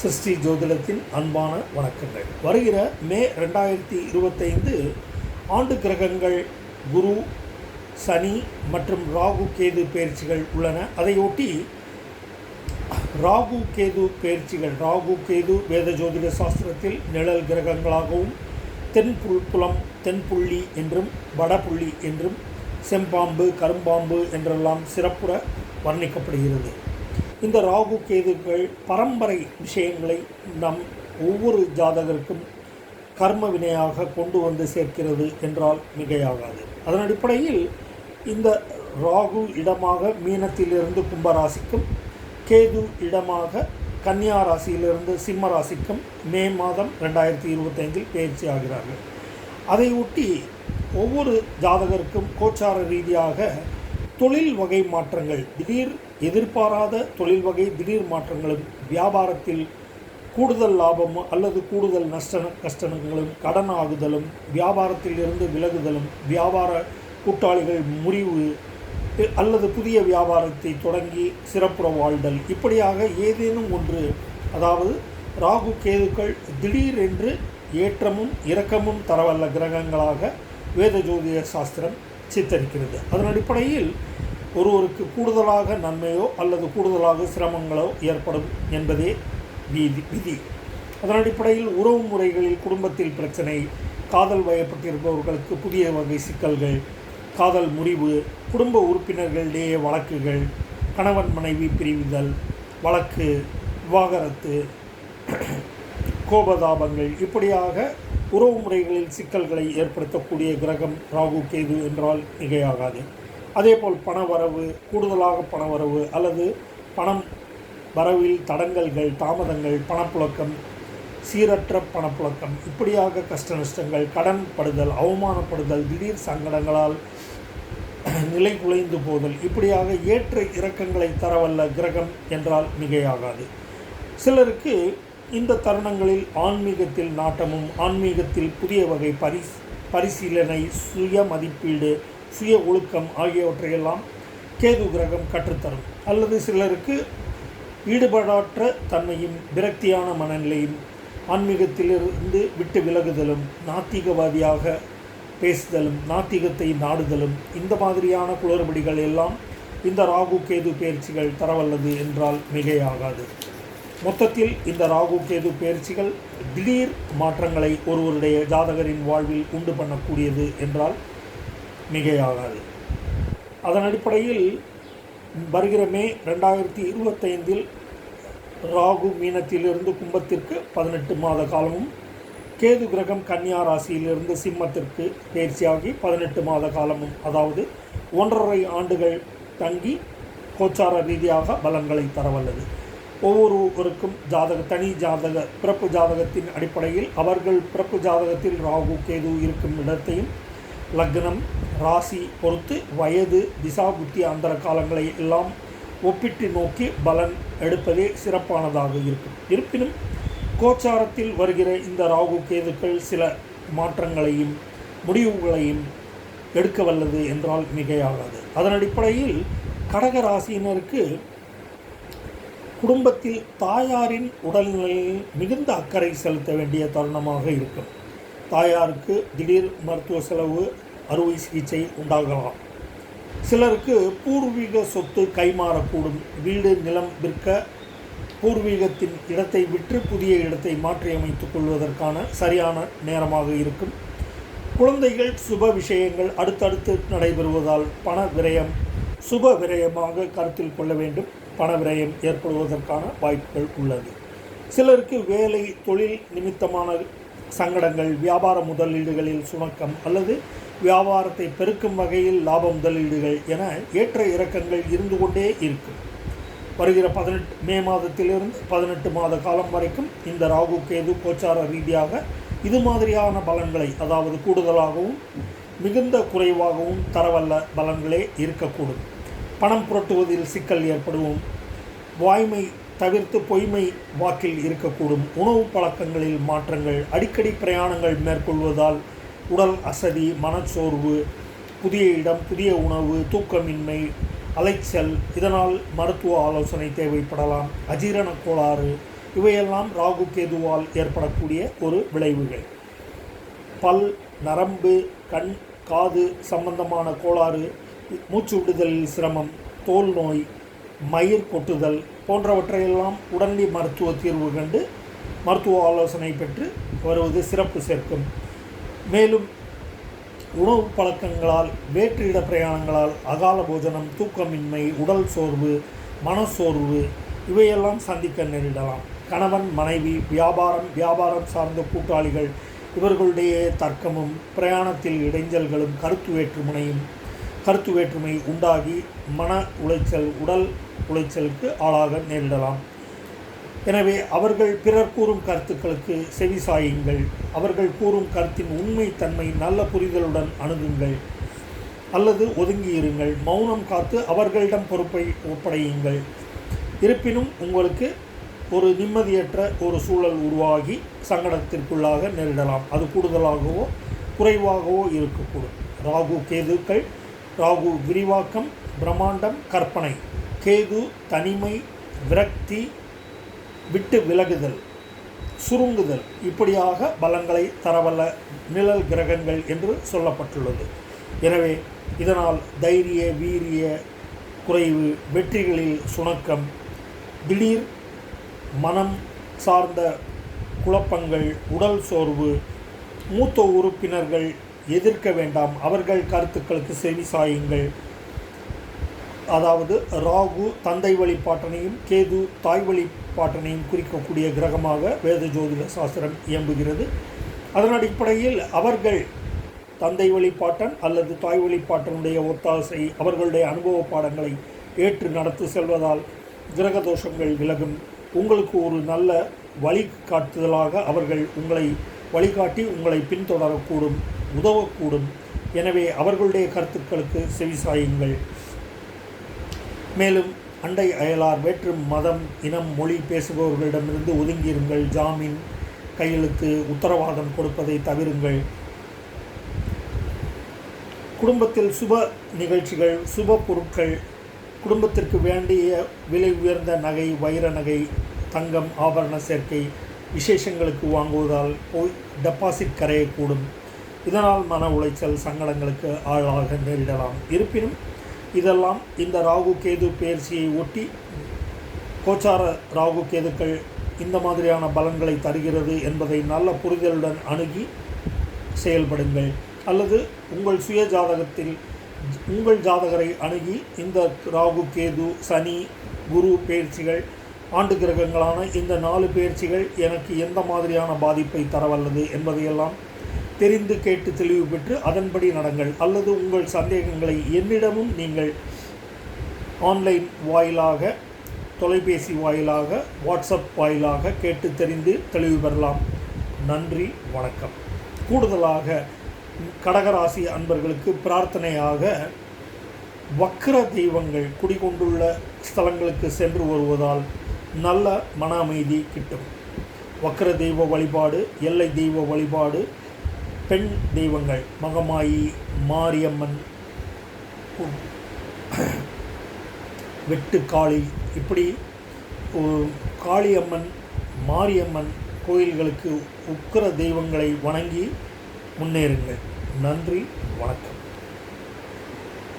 சிருஷ்டி ஜோதிடத்தின் அன்பான வணக்கங்கள். வருகிற மே ரெண்டாயிரத்தி இருபத்தைந்து ஆண்டு கிரகங்கள் குரு சனி மற்றும் ராகு கேது பயிற்சிகள் உள்ளன. அதையொட்டி ராகு கேது பயிற்சிகள் ராகு கேது வேத ஜோதிட சாஸ்திரத்தில் நிழல் கிரகங்களாகவும் தென்புல் புலம் தென்புள்ளி என்றும் வடபுள்ளி என்றும் செம்பாம்பு கரும்பாம்பு என்றெல்லாம் சிறப்புற வர்ணிக்கப்படுகிறது. இந்த ராகு கேதுக்கள் பரம்பரை விஷயங்களை நம் ஒவ்வொரு ஜாதகருக்கும் கர்ம வினையாக கொண்டு வந்து சேர்க்கிறது என்றால் மிகையாகாது. அதன் அடிப்படையில் இந்த ராகு இடமாக மீனத்திலிருந்து கும்பராசிக்கும் கேது இடமாக கன்னியா ராசியிலிருந்து சிம்ம ராசிக்கும் மே மாதம் ரெண்டாயிரத்தி இருபத்தைந்தில் பயிற்சி ஆகிறார்கள். அதை ஒட்டி ஒவ்வொரு ஜாதகருக்கும் கோச்சார ரீதியாக தொழில் வகை மாற்றங்கள் திடீர் எதிர்பாராத தொழில் வகை திடீர் மாற்றங்களும் வியாபாரத்தில் கூடுதல் லாபம் அல்லது கூடுதல் நஷ்ட கஷ்டங்களும் கடன் ஆகுதலும் வியாபாரத்தில் இருந்து விலகுதலும் வியாபார கூட்டாளிகள் முறிவு அல்லது புதிய வியாபாரத்தை தொடங்கி சிறப்புற வாழ்தல். இப்படியாக ஏதேனும் ஒன்று அதாவது ராகு கேதுக்கள் திடீரென்று ஏற்றமும் இரக்கமும் தரவல்ல கிரகங்களாக வேத ஜோதிய சாஸ்திரம் சித்தரிக்கிறது. அதன் அடிப்படையில் ஒருவருக்கு கூடுதலாக நன்மையோ அல்லது கூடுதலாக சிரமங்களோ ஏற்படும் என்பதே விதி விதி. அதன் அடிப்படையில் உறவு முறைகளில் குடும்பத்தில் பிரச்சனை காதல் வயப்பட்டிருப்பவர்களுக்கு புதிய வகை சிக்கல்கள் காதல் முறிவு குடும்ப உறுப்பினர்களிடையே வழக்குகள் கணவன் மனைவி பிரிவுதல் வழக்கு விவாகரத்து கோபதாபங்கள் இப்படியாக உறவு முறைகளில் சிக்கல்களை ஏற்படுத்தக்கூடிய கிரகம் ராகு கேது என்றால் மிகையாகாது அதேபோல் பணவரவு கூடுதலாக பணவரவு அல்லது பணம் வரவில் தடங்கல்கள் தாமதங்கள் பணப்புழக்கம் சீரற்ற பணப்புழக்கம் இப்படியாக கஷ்ட நஷ்டங்கள் கடன் படுதல் அவமானப்படுதல் திடீர் சங்கடங்களால் நிலை குலைந்து போதல் இப்படியாக ஏற்ற இறக்கங்களை தரவல்ல கிரகம் என்றால் மிகையாகாது சிலருக்கு இந்த தருணங்களில் ஆன்மீகத்தில் நாட்டமும் ஆன்மீகத்தில் புதிய வகை பரிஸ் பரிசீலனை சுய மதிப்பீடு சுய ஒழுக்கம் ஆகியவற்றையெல்லாம் கேது கிரகம் கற்றுத்தரும். அல்லது சிலருக்கு ஈடுபாடற்ற தன்மையும் விரக்தியான மனநிலையும் ஆன்மீகத்திலிருந்து விட்டு விலகுதலும் நாத்திகவாதியாக பேசுதலும் நாத்திகத்தை நாடுதலும் இந்த மாதிரியான குளறுபடிகள் எல்லாம் இந்த ராகு கேது பயிற்சிகள் தரவல்லது என்றால் மிகையாகாது. மொத்தத்தில் இந்த ராகு கேது பயிற்சிகள் திடீர் மாற்றங்களை ஒருவருடைய ஜாதகரின் வாழ்வில் உண்டு பண்ணக்கூடியது என்றால் மிகையாகாது. அதன் அடிப்படையில் வருகிற மே ரெண்டாயிரத்தி இருபத்தைந்தில் ராகு மீனத்திலிருந்து கும்பத்திற்கு பதினெட்டு மாத காலமும் கேது கிரகம் கன்னியா ராசியிலிருந்து சிம்மத்திற்கு பயிற்சியாகி பதினெட்டு மாத காலமும் அதாவது ஒன்றரை ஆண்டுகள் தங்கி கோச்சார ரீதியாக பலன்களை தரவல்லது. ஒவ்வொருவருக்கும் ஜாதக தனி ஜாதக பிறப்பு ஜாதகத்தின் அடிப்படையில் அவர்கள் பிறப்பு ஜாதகத்தில் ராகு கேது இருக்கும் இடத்தையும் லக்னம் ராசி பொறுத்து வயது திசா புத்தி அந்தர காலங்களை எல்லாம் ஒப்பிட்டு நோக்கி பலன் எடுப்பதே சிறப்பானதாக இருக்கும். இருப்பினும் கோச்சாரத்தில் வருகிற இந்த ராகு கேதுக்கள் சில மாற்றங்களையும் முடிவுகளையும் எடுக்க வல்லது என்றால் மிகையாகாது. அதன் அடிப்படையில் கடக ராசியினருக்கு குடும்பத்தில் தாயாரின் உடல்நிலையில் மிகுந்த அக்கறை செலுத்த வேண்டிய தருணமாக இருக்கும். தாயாருக்கு திடீர் மருத்துவ செலவு அறுவை சிகிச்சை உண்டாகலாம். சிலருக்கு பூர்வீக சொத்து கைமாறக்கூடும். வீடு நிலம் விற்க பூர்வீகத்தின் இடத்தை விற்று புதிய இடத்தை மாற்றியமைத்துக் கொள்வதற்கான சரியான நேரமாக இருக்கும். குழந்தைகள் சுப விஷயங்கள் அடுத்தடுத்து நடைபெறுவதால் பண விரயம் சுப விரயமாக கருத்தில் கொள்ள வேண்டும். பண விரயம் ஏற்படுவதற்கான வாய்ப்புகள் உள்ளது. சிலருக்கு வேலை தொழில் நிமித்தமான சங்கடங்கள் வியாபார முதலீடுகளில் சுணக்கம் அல்லது வியாபாரத்தை பெருக்கும் வகையில் லாப முதலீடுகள் என ஏற்ற இறக்கங்கள் இருந்து கொண்டே இருக்கும். வருகிற பதினெட்டு மே மாதத்திலிருந்து பதினெட்டு மாத காலம் வரைக்கும் இந்த ராகு கேது கோச்சார ரீதியாக இது மாதிரியான பலன்களை அதாவது கூடுதலாகவும் மிகுந்த குறைவாகவும் தரவல்ல பலன்களே இருக்கக்கூடும். பணம் புரட்டுவதில் சிக்கல் ஏற்படுவோம் வாய்மை தவிர்த்து பொய்மை வாக்கில் இருக்கக்கூடும். உணவு பழக்கங்களில் மாற்றங்கள் அடிக்கடி பிரயாணங்கள் மேற்கொள்வதால் உடல் அசதி மனச்சோர்வு புதிய இடம் புதிய உணவு தூக்கமின்மை அலைச்சல் இதனால் மருத்துவ ஆலோசனை தேவைப்படலாம். அஜீரண கோளாறு இவையெல்லாம் ராகு கேதுவால் ஏற்படக்கூடிய ஒரு விளைவுகள். பல் நரம்பு கண் காது சம்பந்தமான கோளாறு மூச்சு விடுதலில் சிரமம் தோல் நோய் மயிர் கொட்டுதல் போன்றவற்றையெல்லாம் உடனடி மருத்துவ தீர்வு கண்டு மருத்துவ ஆலோசனை பெற்று வருவது சிறப்பு சேர்க்கும். மேலும் உணவு பழக்கங்களால் வேற்றிட பிரயாணங்களால் அகால போஜனம் தூக்கமின்மை உடல் சோர்வு மனச்சோர்வு இவையெல்லாம் சந்திக்க நேரிடலாம். கணவன் மனைவி வியாபாரம் வியாபாரம் சார்ந்த கூட்டாளிகள் இவர்களுடைய தர்க்கமும் பிரயாணத்தில் இடைஞ்சல்களும் கருத்து வேற்றுமுனையும் கருத்து வேற்றுமை உண்டாகி மன உளைச்சல் உடல் உளைச்சலுக்கு ஆளாக நேரிடலாம். எனவே அவர்கள் பிறர் கூறும் கருத்துக்களுக்கு செவிசாயுங்கள் அவர்கள் கூறும் கருத்தின் உண்மை தன்மை நல்ல புரிதலுடன் அணுகுங்கள். அல்லது ஒதுங்கியிருங்கள். மௌனம் காத்து அவர்களிடம் பொறுப்பை ஒப்படையுங்கள். இருப்பினும் உங்களுக்கு ஒரு நிம்மதியற்ற ஒரு சூழல் உருவாகி சங்கடத்திற்குள்ளாக நேரிடலாம். அது கூடுதலாகவோ குறைவாகவோ இருக்கக்கூடும். ராகு கேதுக்கள் ராகு விரிவாக்கம் பிரம்மாண்டம் கற்பனை. கேது தனிமை விரக்தி விட்டு விலகுதல் சுருங்குதல். இப்படியாக பலங்களை தரவல்ல நிழல் கிரகங்கள் என்று சொல்லப்பட்டுள்ளது. எனவே இதனால் தைரிய வீரிய குறைவு வெற்றிகளில் சுணக்கம் திடீர் மனம் சார்ந்த குழப்பங்கள் உடல் சோர்வு மூத்த உறுப்பினர்கள் எதிர்க்க வேண்டாம். அவர்கள் கருத்துக்களுக்கு செவி சாயுங்கள். அதாவது ராகு தந்தை வழிபாட்டனையும் கேது தாய் வழிபாட்டனையும் குறிக்கக்கூடிய கிரகமாக வேத ஜோதிட சாஸ்திரம் இயம்புகிறது. அதன் அடிப்படையில் அவர்கள் தந்தை வழிபாட்டன் அல்லது தாய் வழிபாட்டனுடைய ஒத்தாசை அவர்களுடைய அனுபவ பாடங்களை ஏற்று நடத்தி செல்வதால் கிரக தோஷங்கள் விலகும். உங்களுக்கு ஒரு நல்ல வழிகாட்டுதலாக அவர்கள் உங்களை வழிகாட்டி உங்களை பின்தொடரக்கூடும். உதவக்கூடும். எனவே அவர்களுடைய கருத்துக்களுக்கு செவிசாயுங்கள். மேலும் அண்டை அயலார் வேற்று மதம் இனம் மொழி பேசுபவர்களிடமிருந்து ஒதுங்கியிருங்கள். ஜாமீன் கையெழுத்து உத்தரவாதம் கொடுப்பதை தவிருங்கள். குடும்பத்தில் சுப நிகழ்ச்சிகள் சுப பொருட்கள் குடும்பத்திற்கு வேண்டிய விலை உயர்ந்த நகை வைர நகை தங்கம் ஆபரண சேர்க்கை விசேஷங்களுக்கு வாங்குவதால் போய் டெபாசிட் கரையக்கூடும். இதனால் மன உளைச்சல் சங்கடங்களுக்கு ஆளாக நேரிடலாம். இருப்பினும் இதெல்லாம் இந்த ராகு கேது பயிற்சியை ஒட்டி கோச்சார ராகு கேதுக்கள் இந்த மாதிரியான பலன்களை தருகிறது என்பதை நல்ல புரிதலுடன் அணுகி செயல்படுங்கள். அல்லது உங்கள் சுய ஜாதகத்தில் உங்கள் ஜாதகரை அணுகி இந்த ராகு கேது சனி குரு பயிற்சிகள் ஆண்டு கிரகங்களான இந்த நாலு பயிற்சிகள் எனக்கு எந்த மாதிரியான பாதிப்பை தரவல்லது என்பதையெல்லாம் தெரிந்து கேட்டு தெளிவு பெற்று அதன்படி நடங்கள். அல்லது உங்கள் சந்தேகங்களை என்னிடமும் நீங்கள் ஆன்லைன் வாயிலாக தொலைபேசி வாயிலாக வாட்ஸ்அப் வாயிலாக கேட்டு தெரிந்து தெளிவு பெறலாம். நன்றி வணக்கம். கூடுதலாக கடகராசி அன்பர்களுக்கு பிரார்த்தனையாக வக்ர தெய்வங்கள் குடிகொண்டுள்ள ஸ்தலங்களுக்கு சென்று வருவதால் நல்ல மன அமைதி கிட்டும். வக்ர தெய்வ வழிபாடு எல்லை தெய்வ வழிபாடு பெண் தெய்வங்கள். மகமாயி மாரியம்மன். வெட்டுக்காளி இப்படி காளியம்மன் மாரியம்மன் கோயில்களுக்கு உக்கிர தெய்வங்களை வணங்கி முன்னேறுங்கள். நன்றி வணக்கம்.